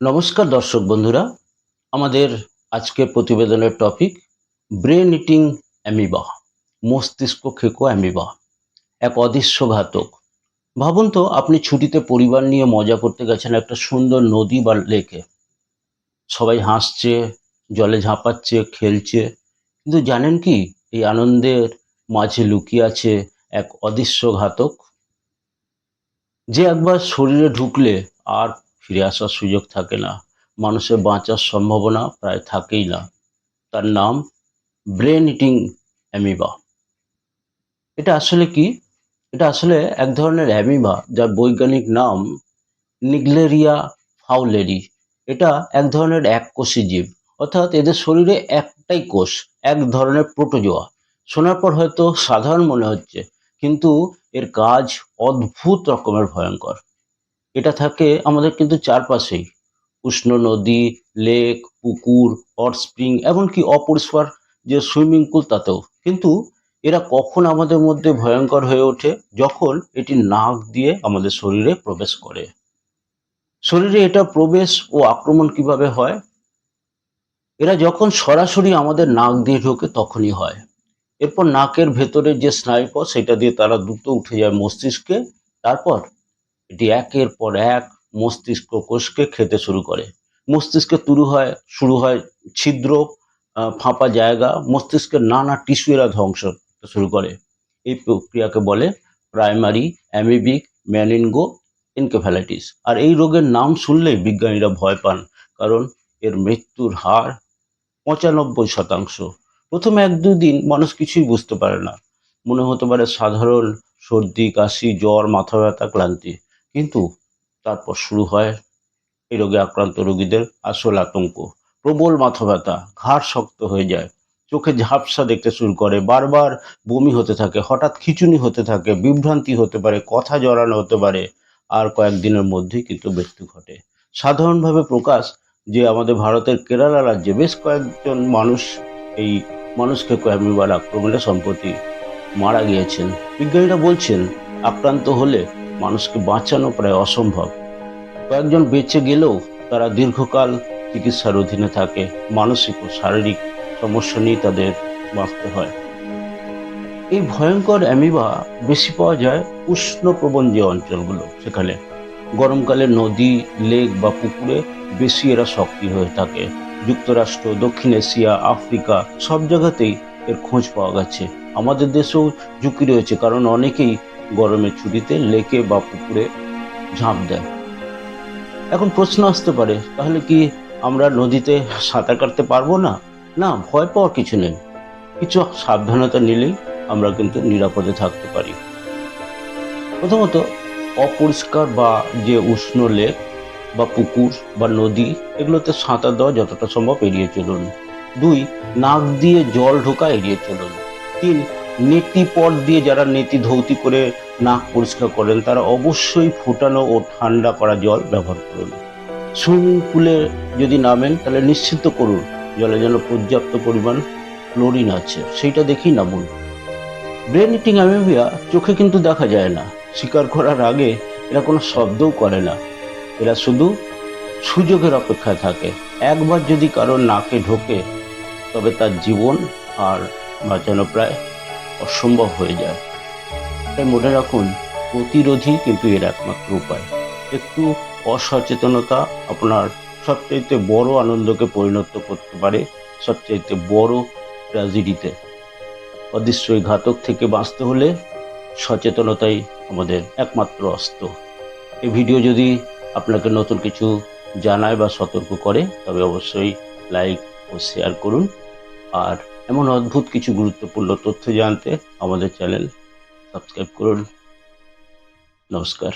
নমস্কার দর্শক বন্ধুরা, আমাদের আজকের প্রতিবেদনের টপিক ব্রেন ইটিং অ্যামিবা মস্তিষ্ক খেকো অ্যামিবা এক অদৃশ্য ঘাতক। ভাবুন তো, আপনি ছুটিতে পরিবার নিয়ে মজা করতে গেছেন একটা সুন্দর নদী বা লেকে সবাই হাসছে, জলে ঝাঁপাচ্ছে, খেলছে, কিন্তু জানেন কি, এই আনন্দের মাঝে লুকিয়ে আছে এক অদৃশ্য ঘাতক। যে একবার শরীরে ঢুকলে আর ফিরে আসার সুযোগ থাকে না। মানুষের বাঁচার সম্ভাবনা প্রায় থাকেই না। তার নাম ব্রেন ইটিং অ্যামিবা। এটা আসলে কি? এটা আসলে এক ধরনের অ্যামিবা যার বৈজ্ঞানিক নাম নিগলেরিয়া ফাউলেরি। এটা এক ধরনের এককোষী জীব। অর্থাৎ এদের শরীরে একটাই কোষ, এক ধরনের প্রোটোজোয়া। শোনার পর হয়তো সাধারণ মনে হচ্ছে, কিন্তু এর কাজ অদ্ভুত রকমের ভয়ঙ্কর। এটা থাকে আমাদের কিন্তু চারপাশেই। উষ্ণ নদী লেক পুকুর হট স্প্রিং এমনকি অপরিষ্কার যে সুইমিং পুল তাতেও। কিন্তু এরা কখন আমাদের মধ্যে ভয়ঙ্কর হয়ে ওঠে? যখন এটি নাক দিয়ে আমাদের শরীরে প্রবেশ করে। শরীরে এটা প্রবেশ ও আক্রমণ কীভাবে হয়? এরা যখন সরাসরি আমাদের নাক দিয়ে ঢোকে তখনই হয়। এরপর নাকের ভেতরে যে স্নায়ুপথ, সেটা দিয়ে তারা দ্রুত উঠে যায় মস্তিষ্কে। তারপর এটি একের পর এক মস্তিষ্ক কোষকে খেতে শুরু করে। মস্তিষ্কে তুরু হয়, শুরু হয় ছিদ্র ফাঁপা জায়গা, মস্তিষ্কের নানা টিস্যু এরা ধ্বংস শুরু করে। এই প্রক্রিয়াকে বলে প্রাইমারি অ্যামিবিক ম্যানিনগো এনকেফ্যালাইটিস আর এই রোগের নাম শুনলেই বিজ্ঞানীরা ভয় পান, কারণ এর মৃত্যুর হার পঁচানব্বই শতাংশ। প্রথমে এক দুদিন মানুষ কিছুই বুঝতে পারে না। মনে হতে পারে সাধারণ সর্দি, কাশি, জ্বর, মাথা ব্যথা, ক্লান্তি। কিন্তু তারপর শুরু হয় এই রোগে আক্রান্ত রোগীদের আসল আতঙ্ক। প্রবল মাথা ব্যথা ঘাড় শক্ত হয়ে যায়, চোখে ঝাপসা দেখতে শুরু করে, বারবার বমি হতে থাকে, হঠাৎ খিচুনি হতে থাকে, বিভ্রান্তি হতে পারে, কথা জড়ানো হতে পারে, আর কয়েকদিনের মধ্যেই কিন্তু মৃত্যু ঘটে। সাধারণভাবে প্রকাশ যে আমাদের ভারতের কেরালা রাজ্যে বেশ কয়েকজন মানুষ এই মানুষকে কয়ামিবার আক্রমণে সম্প্রতি মারা গিয়েছেন। বিজ্ঞানীরা বলছেন, আক্রান্ত হলে মানুষকে বাঁচানো প্রায় অসম্ভব। কয়েকজন বেঁচে গেলেও তারা দীর্ঘকাল চিকিৎসার অধীনে থাকে। মানসিক ও শারীরিক সমস্যা নিয়ে তাদের বাঁচতে হয়। এই ভয়ঙ্কর অ্যামিবা বেশি পাওয়া যায় উষ্ণপ্রবণ যে অঞ্চলগুলো। সেখানে গরমকালে নদী, লেক বা পুকুরে বেশি এরা সক্রিয় হয়ে থাকে। যুক্তরাষ্ট্র, দক্ষিণ এশিয়া, আফ্রিকা সব জায়গাতেই এর খোঁজ পাওয়া গেছে। আমাদের দেশেও ঝুঁকি রয়েছে, কারণ অনেকেই গরমের ছুটিতে লেকে বা পুকুরে ঝাঁপ দেয়। এখন প্রশ্ন আসতে পারে, তাহলে কি আমরা নদীতে সাঁতার কাটতে পারব না? না, ভয় পাওয়ার কিছু নেই। কিছু সাবধানতা নিলেই আমরা কিন্তু নিরাপদে থাকতে পারি। প্রথমত, অপরিষ্কার বা যে উষ্ণ লেক বা পুকুর বা নদী, এগুলোতে সাঁতার দেওয়া যতটা সম্ভব এড়িয়ে চলুন। দুই, নাক দিয়ে জল ঢোকা এড়িয়ে চলুন। তিন নেতি পট দিয়ে যারা নেতি ধৌতি করে নাক পরিষ্কার করেন, তারা অবশ্যই ফুটানো ও ঠান্ডা করা জল ব্যবহার করুন। সুইমিং পুলে যদি নামেন, তাহলে নিশ্চিত করুন জলে যেন পর্যাপ্ত পরিমাণ ক্লোরিন আছে। সেইটা দেখেই নামুন। ব্রেন ইটিং অ্যামিবিয়া চোখে কিন্তু দেখা যায় না। শিকার করার আগে এরা কোনো শব্দও করে না। এরা শুধু সুযোগের অপেক্ষায় থাকে। একবার যদি কারোর নাকে ঢোকে, তবে তার জীবন আর বাঁচানো প্রায় অসম্ভব হয়ে যায়। তাই মনে রাখুন প্রতিরোধী কিন্তু এর একমাত্র উপায়। একটু অসচেতনতা আপনার সবচাইতে বড় আনন্দকে পরিণত করতে পারে, সবচাইতে বড় ট্র্যাজেডিতে অদৃশ্যই ঘাতক থেকে বাঁচতে হলে সচেতনতাই আমাদের একমাত্র অস্ত্র। এই ভিডিও যদি আপনাকে নতুন কিছু জানায় বা সতর্ক করে, তবে অবশ্যই লাইক ও শেয়ার করুন। আর এমন অদ্ভুত কিছু গুরুত্বপূর্ণ তথ্য জানতে আমাদের চ্যানেল সাবস্ক্রাইব করুন। নমস্কার।